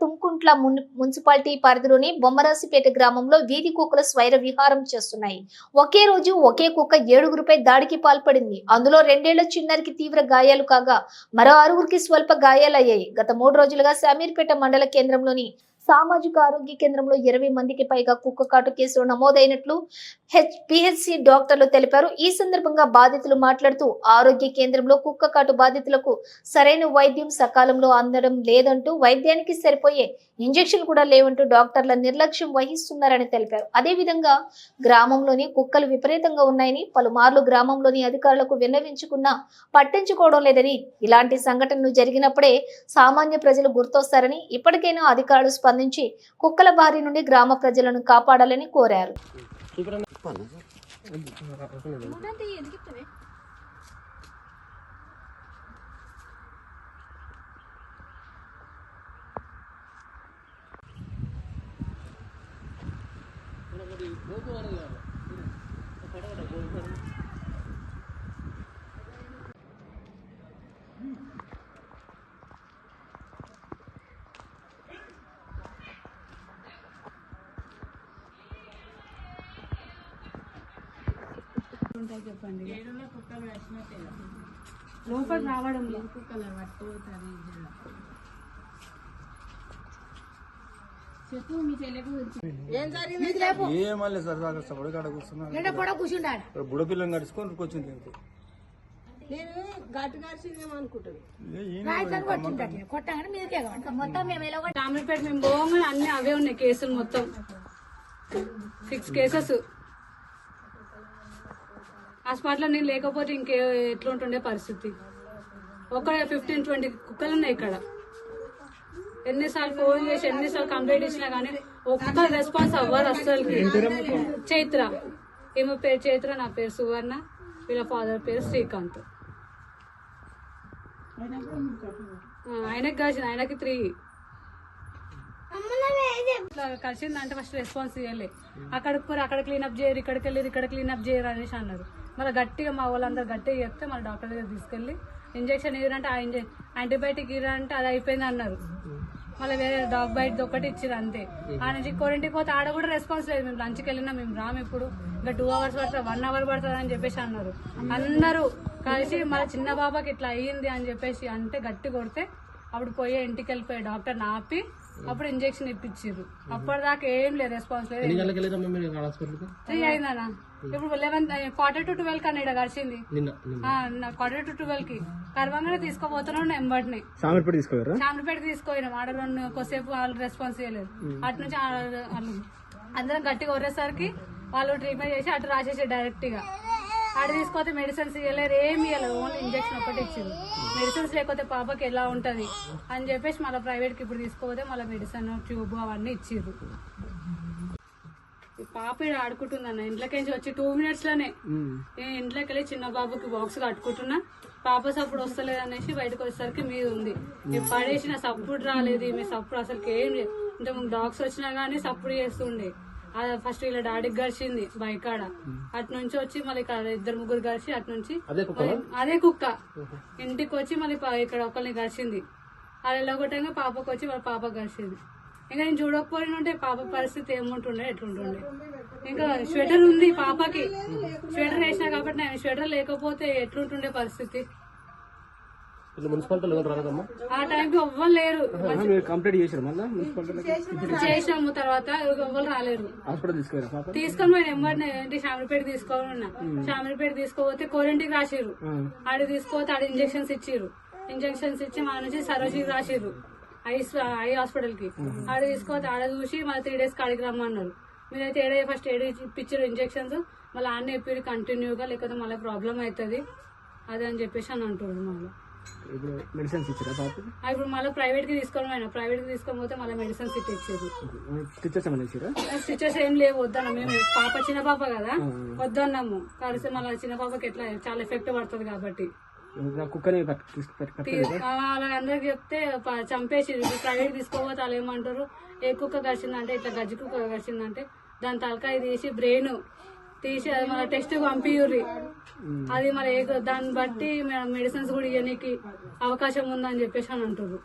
తుంకుంట్ల మున్- మున్సిపాలిటీ పరిధిలోని బొమ్మరాసిపేట గ్రామంలో వీధి కుక్కలు స్వైర విహారం చేస్తున్నాయి. ఒకే రోజు ఒకే కుక్క ఏడుగురిపై దాడికి పాల్పడింది. అందులో రెండేళ్ళ చిన్నారికి తీవ్ర గాయాలు కాగా మరో ఆరుగురికి స్వల్ప గాయాలయ్యాయి. గత మూడు రోజులుగా శామీర్పేట మండల కేంద్రంలోని సామాజిక ఆరోగ్య కేంద్రంలో ఇరవై మందికి పైగా కుక్క కాటు కేసులు నమోదైనట్లు హెచ్ పిహెచ్సి డాక్టర్లు తెలిపారు. ఈ సందర్భంగా బాధితులు మాట్లాడుతూ ఆరోగ్య కేంద్రంలో కుక్క కాటు బాధితులకు సరైన వైద్యం సకాలంలో అందడం లేదంటూ వైద్యానికి సరిపోయే ఇంజెక్షన్ కూడా లేవంటూ డాక్టర్ల నిర్లక్ష్యం వహిస్తున్నారని తెలిపారు. అదేవిధంగా గ్రామంలోని కుక్కలు విపరీతంగా ఉన్నాయని పలుమార్లు గ్రామంలోని అధికారులకు విన్నవించుకున్నా పట్టించుకోవడం లేదని ఇలాంటి సంఘటనలు జరిగినప్పుడే సామాన్య ప్రజలు గుర్తొస్తారని ఇప్పటికైనా అధికారులు స్పందించి కుక్కల బారి నుండి గ్రామ ప్రజలను కాపాడాలని కోరారు. ఉంటాయి చెప్పండి. లోపల రావడం చెప్పు మీ చెల్లెకు ఏమల్లే సార్ అక్కడ సపడి కాడ కూర్చున్నాను ఇక్కడ బుడ పిల్లని కడుచుకొని వచ్చింది దీనికి నేను గట్టు గారిసిందేమో అనుకుంటాను ఏ ఈయన టామిల్పేట మేము పోగానే అన్ని అవే ఉన్నాయి కేసులు మొత్తం. సిక్స్ కేసెస్ హాస్పిటల్లో నేను లేకపోతే ఇంకే ఎట్లుంటుండే పరిస్థితి. ఒక ఫిఫ్టీన్ ట్వంటీ కుక్కలు ఉన్నాయి ఇక్కడ. ఎన్నిసార్లు ఫోన్ చేసి ఎన్నిసార్లు కంప్లైంట్ ఇచ్చినా కానీ ఒక్క రెస్పాన్స్ అవ్వరు అస్సలు చైత్ర. ఈమె పేరు చైత్ర నా పేరు సువర్ణ. వీళ్ళ ఫాదర్ పేరు శ్రీకాంత్. ఆయనకి కాసిన ఆయనకి త్రీ కలిసిందంటే ఫస్ట్ రెస్పాన్స్ ఇవ్వలే అక్కడికి పోయి అక్కడ క్లీనప్ చేయరు ఇక్కడికి వెళ్ళి ఇక్కడ క్లీనప్ చేయరు అనేసి అన్నారు. మళ్ళీ గట్టిగా మా వాళ్ళందరూ గట్టిగా చెప్తే మళ్ళీ డాక్టర్ దగ్గర తీసుకెళ్ళి ఇంజెక్షన్ ఇవ్వరంటే ఆ ఇంజె యాంటీబయాటిక్ ఇవ్వరంటే అది అయిపోయింది అన్నారు. మళ్ళీ వేరే డాగ్ బైట్ ఒకటి ఇచ్చారు అంతే. ఆ నుంచి కోరింటికి పోతే ఆడ కూడా రెస్పాన్స్ లేదు. మేము లంచ్కి వెళ్ళినా మేము రాము ఇప్పుడు. ఇంకా టూ అవర్స్ పడుతుంది వన్ అవర్ పడుతుంది అని చెప్పేసి అన్నారు. అందరూ కలిసి మళ్ళీ చిన్న బాబాకి ఇట్లా అయ్యింది అని చెప్పేసి అంటే గట్టి కొడితే అప్పుడు పోయే ఇంటికి వెళ్ళిపోయి డాక్టర్ ఆపి అప్పుడు ఇంజెక్షన్ ఇప్పించారు అప్పటిదాకా ఏం లేదు రెస్పాన్స్ లేదు. త్రీ అయిందన్న. ఇప్పుడు లెవెన్ క్వార్టర్ టు ట్వెల్వ్ కన్నా ఇక్కడ గడిచింది. క్వార్టర్ టు ట్వెల్వ్కి. కర్వంగానే తీసుకోబోతున్నాడు ఎంబడిని. సామెర్పేట తీసుకోవారా చామరపేట తీసుకుపోయినాం. ఆడ రెండు కొద్దిసేపు వాళ్ళు రెస్పాన్స్ చేయలేదు. అటు నుంచి అందరం గట్టిగా కొరేసరికి వాళ్ళు ట్రీట్మెంట్ చేసి అటు రాసేసి డైరెక్ట్గా. ఆడ తీసుకొస్తే మెడిసిన్స్ ఇవ్వలేరు ఏమి ఇవ్వలేదు ఓన్లీ ఇంజక్షన్ ఒకటి ఇచ్చింది మెడిసిన్స్ లేకపోతే పాపకి ఎలా ఉంటది అని చెప్పేసి మళ్ళీ ప్రైవేట్కి ఇప్పుడు తీసుకోపోతే మళ్ళీ మెడిసిన్ ట్యూబ్ అవన్నీ ఇచ్చిర్రు పాప ఈడ ఆడుకుంటుందన్న ఇంట్లోకి వచ్చి టూ మినిట్స్లోనే. నేను ఇంట్లోకి వెళ్ళి చిన్న బాబుకి బాక్స్ కట్టుకుంటున్నా. పాప సప్పుడు వస్తలేదు అనేసి బయటకు వచ్చేసరికి మీద ఉంది. నేను పడేసిన సప్పుడు రాలేదు మీ సప్పుడు అసలు ఏం లేదు. ముందు డాగ్స్ వచ్చినా గానీ సప్పుడు చేస్తుండే. ఫస్ట్ వీళ్ళ డాడీకి గడిచింది బైక్ ఆడ అటు నుంచి వచ్చి మళ్ళీ ఇక్కడ ఇద్దరు ముగ్గురు గడిచి అటు నుంచి అదే కుక్క ఇంటికి వచ్చి మళ్ళీ ఇక్కడ ఒకరిని గడిచింది అది వెళ్ళగొట్టంగా పాపకు వచ్చి వాళ్ళ పాప గడిచింది ఇంకా నేను చూడకపోయిన ఉంటే పాప పరిస్థితి ఏముంటుండే ఎట్లుంటుండే. ఇంకా స్వెటర్ ఉంది పాపకి. స్వెటర్ వేసినా కాబట్టి నేను స్వెటర్ లేకపోతే ఎట్లుంటుండే పరిస్థితి? ఆ టైంకి ఎవ్వరు లేరు. మీరు కంప్లీట్ చేశారు మళ్ళీ మున్సిపాలిటీలో చేసినాము తర్వాత ఎవ్వరు రాలేరు. హాస్పిటల్ తీసుకురా పాప? తీసుకొని పోయిన ఎంబడిని ఏంటి శామరిపేట తీసుకోవాలి ఉన్నా. శామరిపేట తీసుకోపోతే కోరింటికి రాసిర్రు. ఆడ తీసుకోపోతే ఆడ ఇంజెక్షన్స్ ఇచ్చిర్రు. ఇంజెక్షన్స్ ఇచ్చి మా నుంచి సరోజికి రాసిర్రు. ఐ ఐ హాస్పిటల్కి ఆడ తీసుకోపోతే ఆడ చూసి మళ్ళీ త్రీ డేస్ కాడికి రమ్మన్నారు. మీరైతే ఏడే ఫస్ట్ ఏడే ఇప్పించారు ఇంజెక్షన్స్? మళ్ళీ ఆడనే ఇప్పిరు కంటిన్యూగా లేకపోతే మళ్ళీ ప్రాబ్లం అవుతుంది. అదే అని చెప్పేసి అని అంటున్నారు మళ్ళీ. ఇప్పుడు మెడిసిన్స్ ఇచ్చారా పాపకి ఆ ఇప్పుడు మళ్ళీ ప్రైవేట్కి తీసుకొని పోయినా ప్రైవేట్కి తీసుకొని పోతే మళ్ళీ మెడిసిన్స్ ఇచ్చేది స్టిచెస్ ఏమైనా ఇచ్చారా? స్టిచెస్ ఏం లేవు వద్దన్నాం. మేము పాప చిన్న పాప కదా. వద్దన్నాము. కలిసి మళ్ళీ చిన్న పాపకి ఎట్లా చాలా ఎఫెక్ట్ పడుతుంది కాబట్టి. కుక్కని పట్టలేదా వాళ్ళందరికి చెప్తే చంపేసి ప్రైవేట్ తీసుకోపోతే వాళ్ళు ఏమంటారు? ఏ కుక్క కరిచిందంటే ఇట్లా గజ్జి కుక్క కరిచిందంటే దాని తలకాయ తీసి బ్రెయిన్ తీసి అది మన టెస్ట్ పంపియుర్రి అది మరి ఏ- దాన్ని బట్టి మెడిసిన్స్ కూడా ఇవ్వడానికి అవకాశం ఉందని చెప్పేసి అని అంటున్నారు